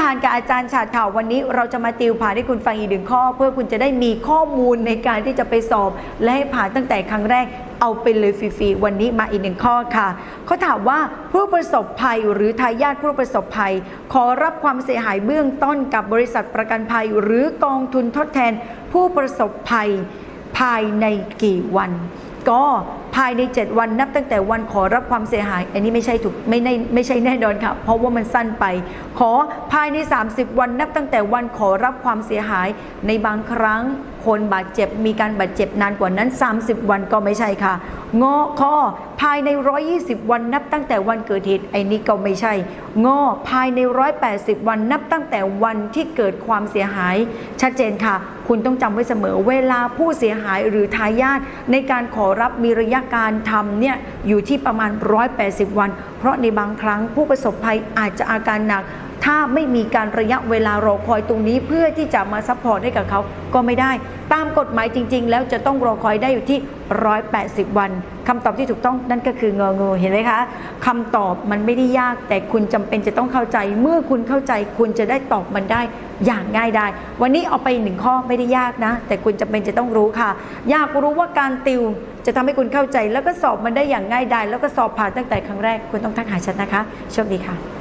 ผ่านกับอาจารย์ชาติข่าววันนี้ เราจะมาติวผ่านให้คุณฟังอีกหนึ่งข้อ เพื่อคุณจะได้มีข้อมูลในการที่จะไปสอบ และให้ผ่านตั้งแต่ครั้งแรกเอาไปเลยฟรีๆวันนี้มาอีกหนึ่งข้อค่ะเขาถามว่าผู้ประสบภัยหรือทายาทผู้ประสบภัย ขอรับความเสียหายเบื้องต้นกับบริษัทประกันภัย หรือกองทุนทดแทนผู้ประสบภัยภายในกี่วัน ก็ภายใน 7 วันนับตั้งแต่วันขอรับความเสียหาย อันนี้ไม่ใช่ถูกไม่ได้ไม่ใช่แน่นอนค่ะเพราะว่ามันสั้นไป ขอภายใน 30 วันนับตั้งแต่วันขอรับความเสียหาย ในบางครั้งคนบาดเจ็บมีการบาดเจ็บนานกว่านั้น 30 วันก็ไม่ใช่ค่ะ งอข้อภายใน 120 วันนับตั้งแต่วันเกิดเหตุไอ้นี้ก็ไม่ใช่ งอภายใน 180 วันนับตั้งแต่วันที่เกิดความเสียหาย ชัดเจนค่ะ คุณต้องจำไว้เสมอเวลาผู้เสียหายหรือทายาทในการขอรับมีระยะการทำเนี่ยอยู่ที่ประมาณ 180 วัน เพราะในบางครั้งผู้ประสบภัยอาจจะอาการหนัก ถ้าไม่มีการระยะเวลารอคอยตรงนี้เพื่อที่จะมาซัพพอร์ตให้กับเขาก็ไม่ได้ ตามกฎหมายจริง ๆ แล้วจะต้องรอคอยได้อยู่ที่ 180 วันคำตอบที่ถูกต้องนั่นก็คืององูเห็นไหมคะคำตอบมันไม่ได้ยาก แต่คุณจำเป็นจะต้องเข้าใจ เมื่อคุณเข้าใจคุณจะได้ตอบมันได้อย่างง่ายได้ วันนี้เอาไปหนึ่งข้อไม่ได้ยากนะ แต่คุณจำเป็นจะต้องรู้ค่ะ อยากรู้ว่าการติวจะทำให้คุณเข้าใจ แล้วก็สอบมันได้อย่างง่ายดายแล้วก็สอบผ่านตั้งแต่ครั้งแรกคุณต้องทักหาฉันนะคะโชคดีค่ะ